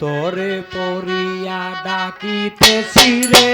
তোরে পড়িয়া ডাকিতেছি রে।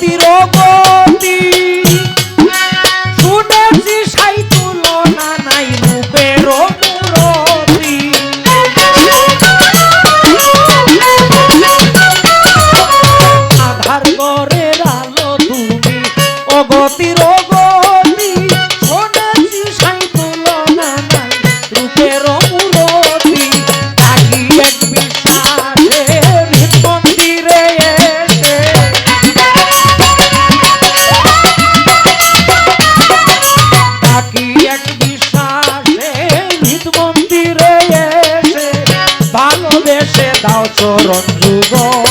tiró por ti. চরণ যুগল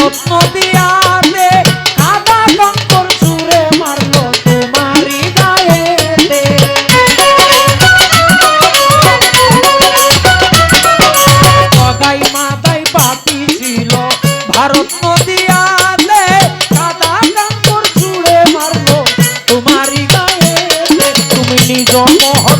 রত্ন দিয়াতে কাদা কঙ্কর সুরে মারলো তোমারি গায়েতে। কদাই মাদাই পাপি ছিল, ভারত নদিয়াতে কাদা কঙ্কর সুরে মারলো তোমারি গায়েতে। তুমি নিজ মহৎ